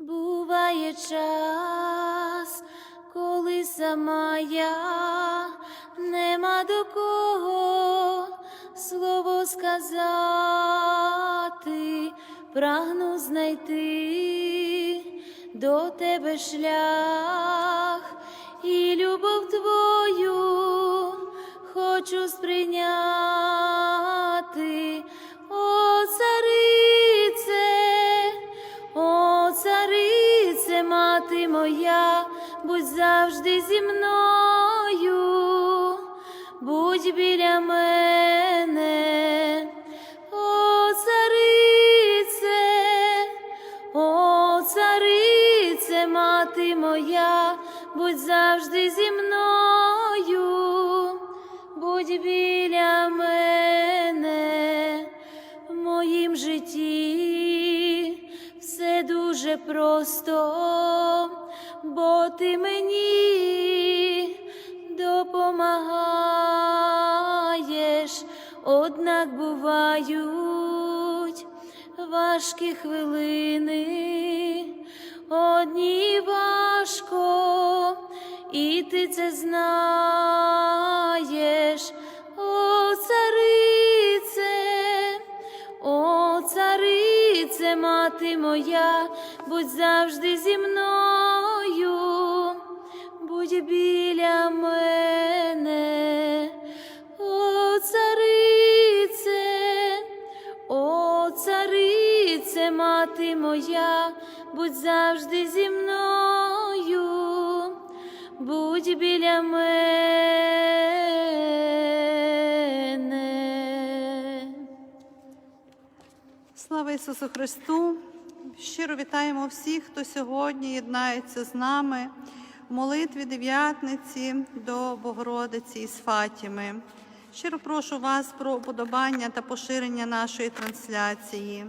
Буває час, коли сама я нема до кого слово сказати, прагну знайти до тебе шлях і любов твою хочу сприйняти, завжди зі мною, будь біля мене, о царице, о царице, мати моя, будь завжди зі мною, будь біля мене в моїм житті все дуже просто, бо ти мені допомагаєш, однак бувають важкі хвилини, одні важко, і ти це знаєш, о царице, о царице, мати моя, будь завжди зі мною, будь біля мене, о царице, о царице, мати моя, будь завжди зі мною, будь біля мене. Слава Ісусу Христу! Щиро вітаємо всіх, хто сьогодні єднається з нами молитві дев'ятниці до Богородиці із Фатіми. Щиро прошу вас про уподобання та поширення нашої трансляції.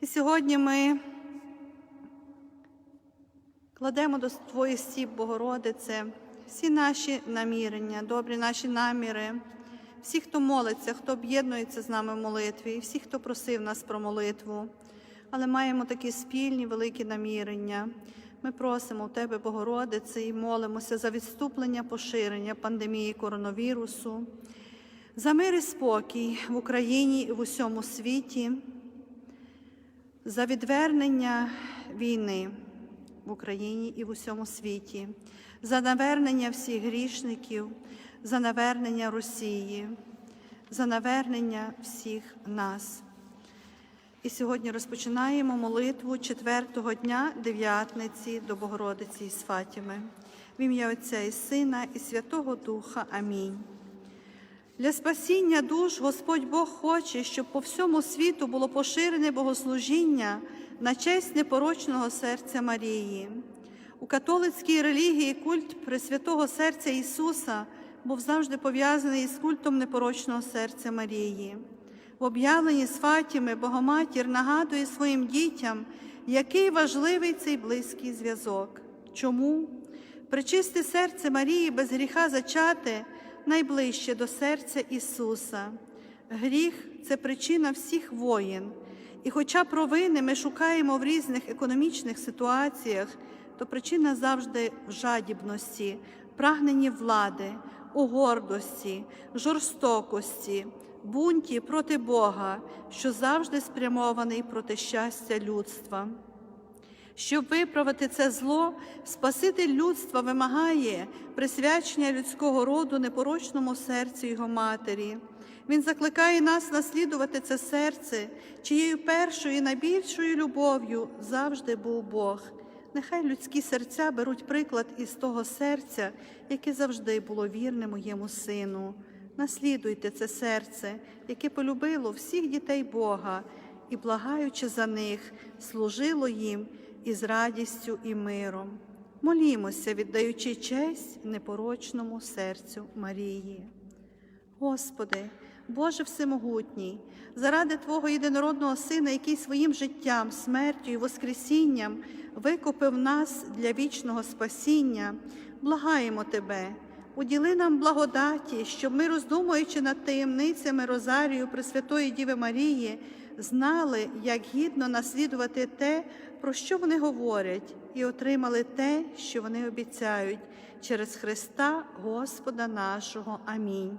І сьогодні ми кладемо до Твоїх стіп, Богородице, всі наші намірення, добрі наші наміри, всі, хто молиться, хто об'єднується з нами в молитві, і всі, хто просив нас про молитву. Але маємо такі спільні великі намірення. Ми просимо в Тебе, Богородице, і молимося за відступлення поширення пандемії коронавірусу, за мир і спокій в Україні і в усьому світі, за відвернення війни в Україні і в усьому світі, за навернення всіх грішників, за навернення Росії, за навернення всіх нас. І сьогодні розпочинаємо молитву четвертого дня дев'ятниці до Богородиці із Фатіми. В ім'я Отця і Сина, і Святого Духа. Амінь. Для спасіння душ Господь Бог хоче, щоб по всьому світу було поширене богослужіння на честь непорочного серця Марії. У католицькій релігії культ Пресвятого серця Ісуса був завжди пов'язаний із культом непорочного серця Марії. В об'явленні з Фатіми Богоматір нагадує своїм дітям, який важливий цей близький зв'язок. Чому? Причисте серце Марії без гріха зачати найближче до серця Ісуса. Гріх це причина всіх воїн. І хоча провини ми шукаємо в різних економічних ситуаціях, то причина завжди в жадібності, прагненні влади, у гордості, жорстокості, бунті проти Бога, що завжди спрямований проти щастя людства. Щоб виправити це зло, Спаситель людства вимагає присвячення людського роду непорочному серцю його матері. Він закликає нас наслідувати це серце, чиєю першою і найбільшою любов'ю завжди був Бог. Нехай людські серця беруть приклад із того серця, яке завжди було вірне моєму сину. Наслідуйте це серце, яке полюбило всіх дітей Бога і, благаючи за них, служило їм із радістю і миром. Молімося, віддаючи честь непорочному серцю Марії. Господи, Боже Всемогутній, заради Твого єдинородного Сина, який своїм життям, смертю і воскресінням викупив нас для вічного спасіння, благаємо Тебе, уділи нам благодаті, щоб ми, роздумуючи над таємницями Розарію Пресвятої Діви Марії, знали, як гідно наслідувати те, про що вони говорять, і отримали те, що вони обіцяють, через Христа Господа нашого. Амінь.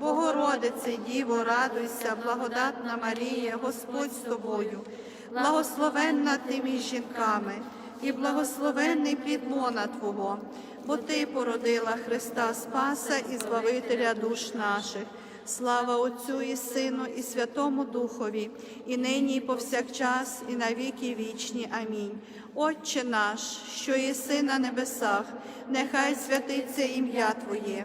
Богородице, Діво, радуйся, благодатна Марія, Господь з тобою, благословенна ти між жінками, і благословенний плід лона Твого, бо Ти породила Христа Спаса і Збавителя душ наших. Слава Отцю і Сину, і Святому Духові, і нині, і повсякчас, і на віки вічні. Амінь. Отче наш, що єси на небесах, нехай святиться ім'я Твоє,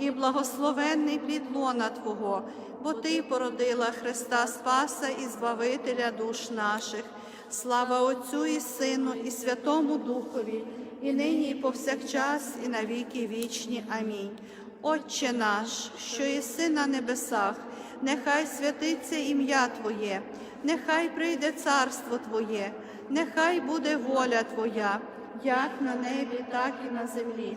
і благословенний плід лона Твого, бо Ти породила Христа Спаса і Збавителя душ наших. Слава Отцю і Сину, і Святому Духові, і нині, і повсякчас, і на віки вічні. Амінь. Отче наш, що єси на небесах, нехай святиться ім'я Твоє, нехай прийде царство Твоє, нехай буде воля Твоя, як на небі, так і на землі.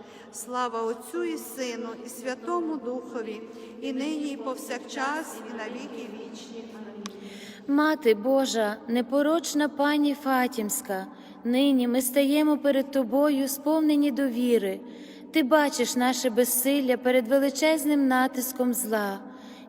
Слава Отцю і Сину, і Святому Духові, і нині, і повсякчас, і на віки вічні. Мати Божа, непорочна пані Фатімська, нині ми стаємо перед Тобою, сповнені довіри. Ти бачиш наше безсилля перед величезним натиском зла,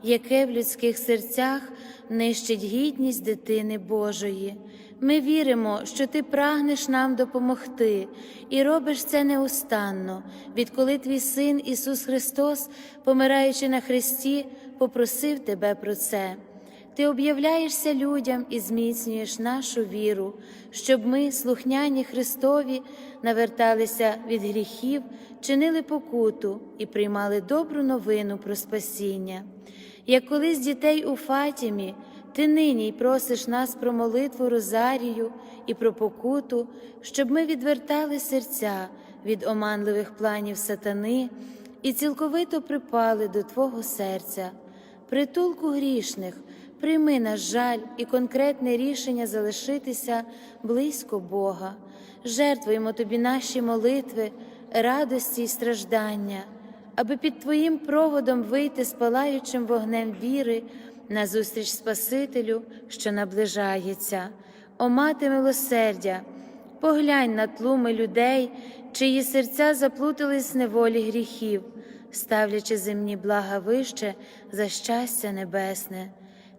яке в людських серцях нищить гідність дитини Божої. Ми віримо, що ти прагнеш нам допомогти і робиш це неустанно, відколи твій син Ісус Христос, помираючи на хресті, попросив тебе про це. Ти об'являєшся людям і зміцнюєш нашу віру, щоб ми, слухняні Христові, наверталися від гріхів, чинили покуту і приймали добру новину про спасіння. Як колись дітей у Фатімі, ти нині й просиш нас про молитву Розарію і про покуту, щоб ми відвертали серця від оманливих планів сатани і цілковито припали до Твого серця, притулку грішних прийми наш жаль і конкретне рішення залишитися близько Бога, жертвуємо Тобі наші молитви, радості й страждання, аби під Твоїм проводом вийти з палаючим вогнем віри назустріч Спасителю, що наближається. О мати милосердя, поглянь на тлуми людей, чиї серця заплутались в неволі гріхів, ставлячи земні блага вище за щастя небесне.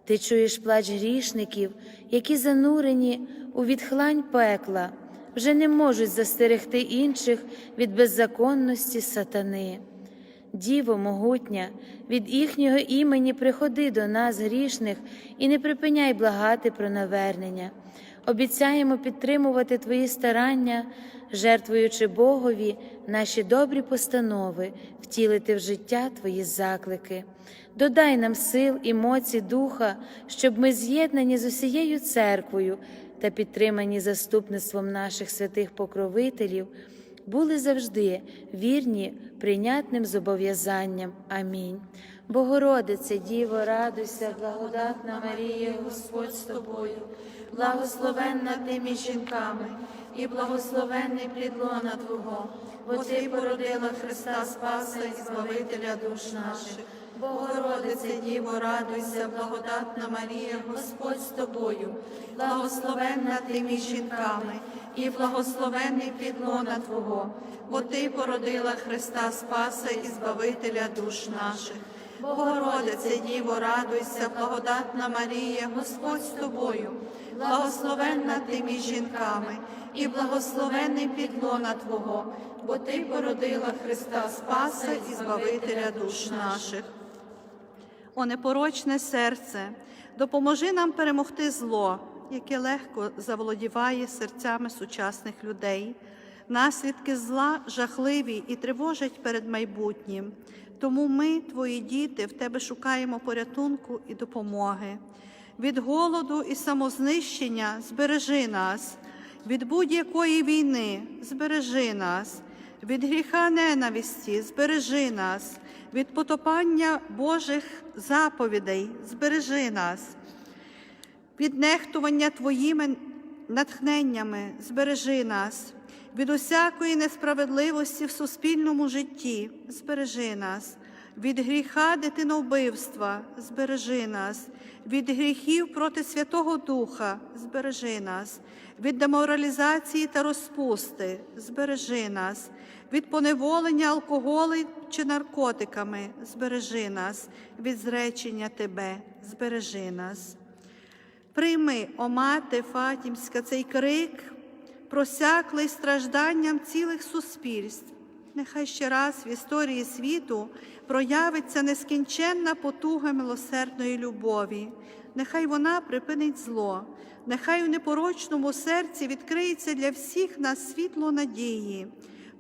Ти чуєш плач грішників, які занурені у відхлань пекла, вже не можуть застерегти інших від беззаконності сатани. Діво могутня, від їхнього імені приходи до нас, грішних, і не припиняй благати про навернення. Обіцяємо підтримувати Твої старання, жертвуючи Богові наші добрі постанови, втілити в життя Твої заклики. Додай нам сил і моці Духа, щоб ми з'єднані з усією церквою та підтримані заступництвом наших святих покровителів, були завжди вірні прийнятним зобов'язанням. Амінь. Богородице, Діво, радуйся, благодатна Марія, Господь з тобою, благословенна ти між жінками, і благословенний плід лона Твого, бо Ти породила Христа Спаса і Збавителя душ наших. Богородице, Діво, радуйся, благодатна Марія, Господь з тобою, благословенна ти між жінками, і благословенний плід лона Твого, бо Ти породила Христа Спаса і Збавителя душ наших. Богородице, Діво, радуйся, благодатна Марія, Господь з тобою, благословенна ти між жінками, і благословенний плід лона Твого, бо Ти породила Христа Спаса і Збавителя душ наших. О непорочне серце, допоможи нам перемогти зло, яке легко заволодіває серцями сучасних людей. Наслідки зла жахливі і тривожать перед майбутнім. Тому ми, твої діти, в тебе шукаємо порятунку і допомоги. Від голоду і самознищення збережи нас, від будь-якої війни збережи нас, від гріха ненависті збережи нас, від потопання Божих заповідей збережи нас, від нехтування Твоїми натхненнями збережи нас, від усякої несправедливості в суспільному житті. Збережи нас, від гріха дитиновбивства збережи нас, від гріхів проти Святого Духа. Збережи нас, від деморалізації та розпусти. Збережи нас, від поневолення алкоголем чи наркотиками. Збережи нас, від зречення Тебе. Збережи нас. Прийми, о мати Фатімська, цей крик, просяклий стражданням цілих суспільств. Нехай ще раз в історії світу проявиться нескінченна потуга милосердної любові. Нехай вона припинить зло, нехай у непорочному серці відкриється для всіх нас світло надії.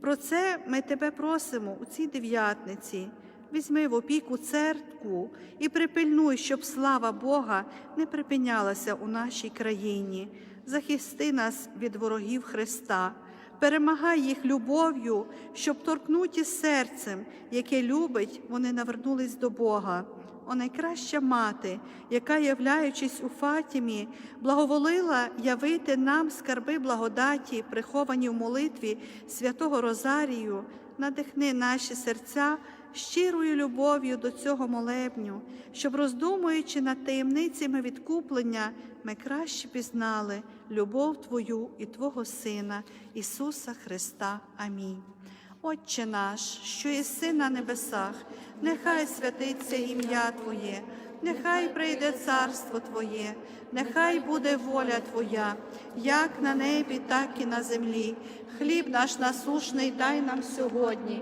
Про це ми тебе просимо у цій дев'ятниці. Візьми в опіку церкву і припильнуй, щоб слава Бога не припинялася у нашій країні. Захисти нас від ворогів Христа, перемагай їх любов'ю, щоб торкнуті серцем, яке любить, вони навернулись до Бога. О найкраща мати, яка, являючись у Фатімі, благоволила явити нам скарби благодаті, приховані в молитві святого Розарію, надихни наші серця щирою любов'ю до цього молебню, щоб, роздумуючи над таємницями відкуплення, ми краще пізнали любов Твою і Твого Сина, Ісуса Христа. Амінь. Отче наш, що єси на небесах, нехай святиться ім'я Твоє, нехай прийде царство Твоє, нехай буде воля Твоя, як на небі, так і на землі. Хліб наш насушний дай нам сьогодні,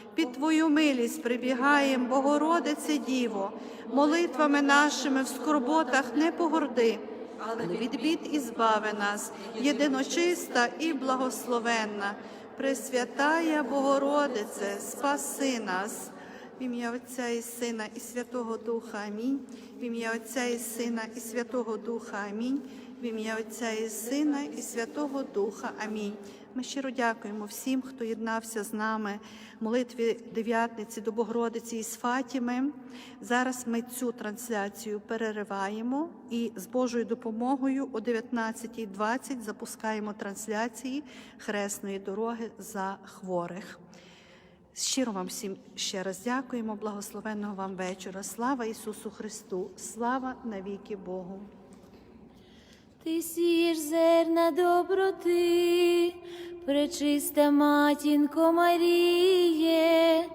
Під Твою милість прибігаєм, Богородице Діво, молитвами нашими в скорботах не погорди, але від бід і збави нас, єдиночиста і благословенна. Пресвятая Богородице, спаси нас. В ім'я Отця і Сина і Святого Духа Амінь. В ім'я Отця і Сина і Святого Духа Амінь. В ім'я Отця і Сина і Святого Духа. Амінь. Ми щиро дякуємо всім, хто єднався з нами в молитві дев'ятниці до Богородиці із Фатіми. Зараз ми цю трансляцію перериваємо і з Божою допомогою о 19.20 запускаємо трансляції хресної дороги за хворих. Щиро вам всім ще раз дякуємо. Благословенного вам вечора. Слава Ісусу Христу! Слава навіки Богу! Ти сієш зерна доброти, пречиста матінко Маріє,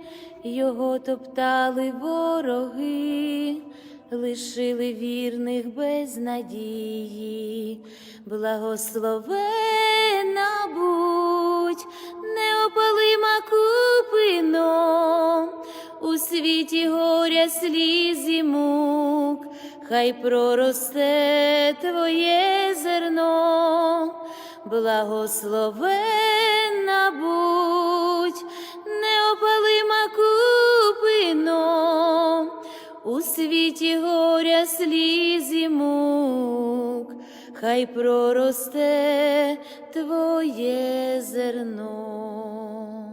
його топтали вороги, лишили вірних без надії, благословена будь, неопалима купино, у світі горя сліз мук, хай проросте твоє зерно, благословенна будь, неопалима купино, у світі горя сліз і мук, хай проросте твоє зерно.